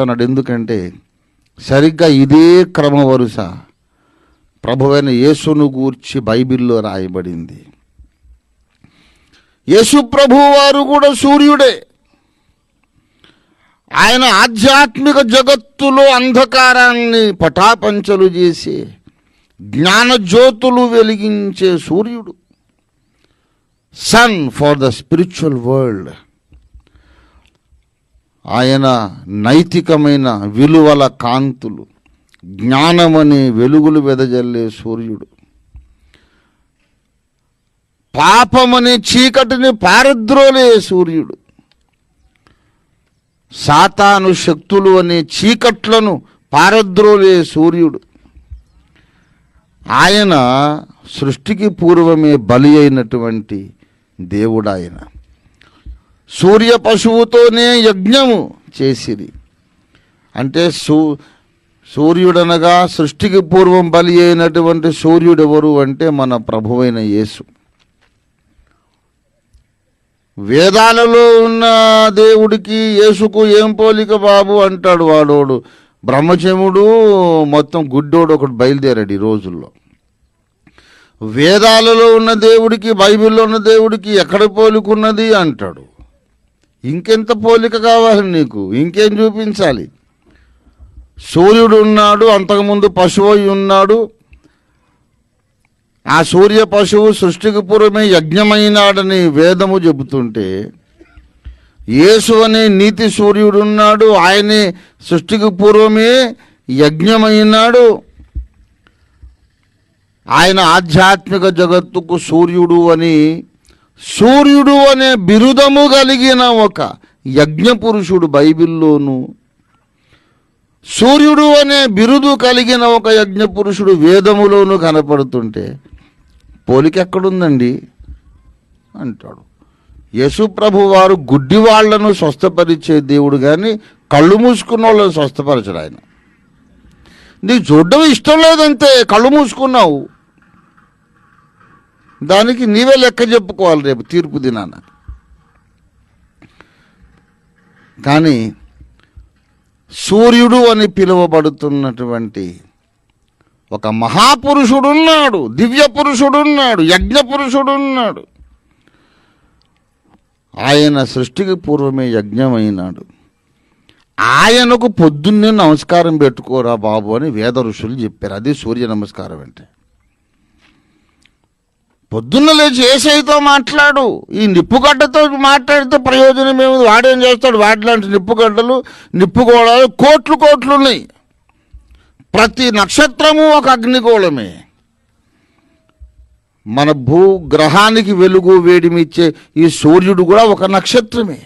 అంటున్నాడు. ఎందుకంటే సరిగ్గా ఇదే క్రమ వరుస ప్రభువైన యేసును గూర్చి బైబిల్లో రాయబడింది. యేసు ప్రభు వారు కూడా సూర్యుడే. ఆయన ఆధ్యాత్మిక జగత్తులో అంధకారాన్ని పటాపంచలు చేసి జ్ఞానజ్యోతులు వెలిగించే సూర్యుడు. Sun for the spiritual world ఆయన నైతికమైన విలువల కాంతులు జ్ఞానమని వెలుగులు వెదజల్లే సూర్యుడు. పాపమని చీకటిని పారద్రోలే సూర్యుడు. సాతాను శక్తులు అనే చీకట్లను పారద్రోలే సూర్యుడు. ఆయన సృష్టికి పూర్వమే బలి అయినటువంటి దేవుడు ఆయన. సూర్య పశువుతోనే యజ్ఞము చేసిరి. అంటే సూ సూర్యుడనగా సృష్టికి పూర్వం బలి అయినటువంటి సూర్యుడెవరు అంటే మన ప్రభువైన యేసు. వేదాలలో ఉన్న దేవుడికి యేసుకు ఏం పోలిక బాబు అంటాడు వాడోడు. బ్రహ్మచముడు మొత్తం గుడ్డోడు ఒకటి బయలుదేరాడు ఈ రోజుల్లో. వేదాలలో ఉన్న దేవుడికి బైబిల్లో ఉన్న దేవుడికి ఎక్కడ పోలికున్నది అంటాడు. ఇంకెంత పోలిక కావాలి నీకు? ఇంకేం చూపించాలి? సూర్యుడు ఉన్నాడు అంతకుముందు పశువు అయి ఉన్నాడు. ఆ సూర్య పశువు సృష్టికి పూర్వమే యజ్ఞమైనాడని వేదము చెబుతుంటే యేసు అనే నీతి సూర్యుడు ఉన్నాడు ఆయనే సృష్టికి పూర్వమే యజ్ఞమైనాడు. ఆయన ఆధ్యాత్మిక జగత్తుకు సూర్యుడు అని సూర్యుడు అనే బిరుదము కలిగిన ఒక యజ్ఞ పురుషుడు బైబిల్లోను సూర్యుడు అనే బిరుదు కలిగిన ఒక యజ్ఞపురుషుడు వేదములోను కనపడుతుంటే పోలిక ఎక్కడుందండి అంటాడు. యేసు వారు గుడ్డి వాళ్ళను స్వస్థపరిచే దేవుడు కానీ కళ్ళు మూసుకున్న వాళ్ళని స్వస్థపరచడు ఆయన. నీకు చూడడం ఇష్టం లేదంతే కళ్ళు మూసుకున్నావు. దానికి నీవే లెక్క చెప్పుకోవాలి రేపు తీర్పు దినాన. కానీ సూర్యుడు అని పిలువబడుతున్నటువంటి ఒక మహాపురుషుడున్నాడు దివ్య పురుషుడున్నాడు యజ్ఞ పురుషుడున్నాడు. ఆయన సృష్టికి పూర్వమే యజ్ఞమైనాడు. ఆయనకు పొద్దున్నే నమస్కారం పెట్టుకోరా బాబు అని వేద ఋషులు చెప్పారు. అది సూర్య నమస్కారం అంటే. పొద్దున్న లేచి ఏసైతో మాట్లాడు. ఈ నిప్పుగడ్డతో మాట్లాడితే ప్రయోజనం ఏమి వాడేం చేస్తాడు? వాటిలాంటి నిప్పుగడ్డలు నిప్పుగోళాలు కోట్లు కోట్లు ఉన్నాయి ప్రతి నక్షత్రము ఒక అగ్నిగోళమే. మన భూగ్రహానికి వెలుగు వేడిమిచ్చే ఈ సూర్యుడు కూడా ఒక నక్షత్రమే.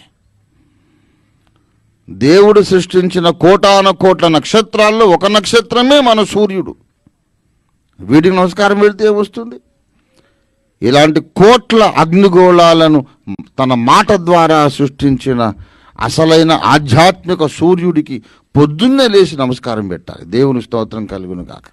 దేవుడు సృష్టించిన కోటాన కోట్ల నక్షత్రాల్లో ఒక నక్షత్రమే మన సూర్యుడు. వీడికి నమస్కారం పెడితే వస్తుంది? ఇలాంటి కోట్ల అగ్నిగోళాలను తన మాట ద్వారా సృష్టించిన అసలైన ఆధ్యాత్మిక సూర్యుడికి పొద్దున్నే లేచి నమస్కారం పెట్టాలి. దేవుని స్తోత్రం కలుగును కాక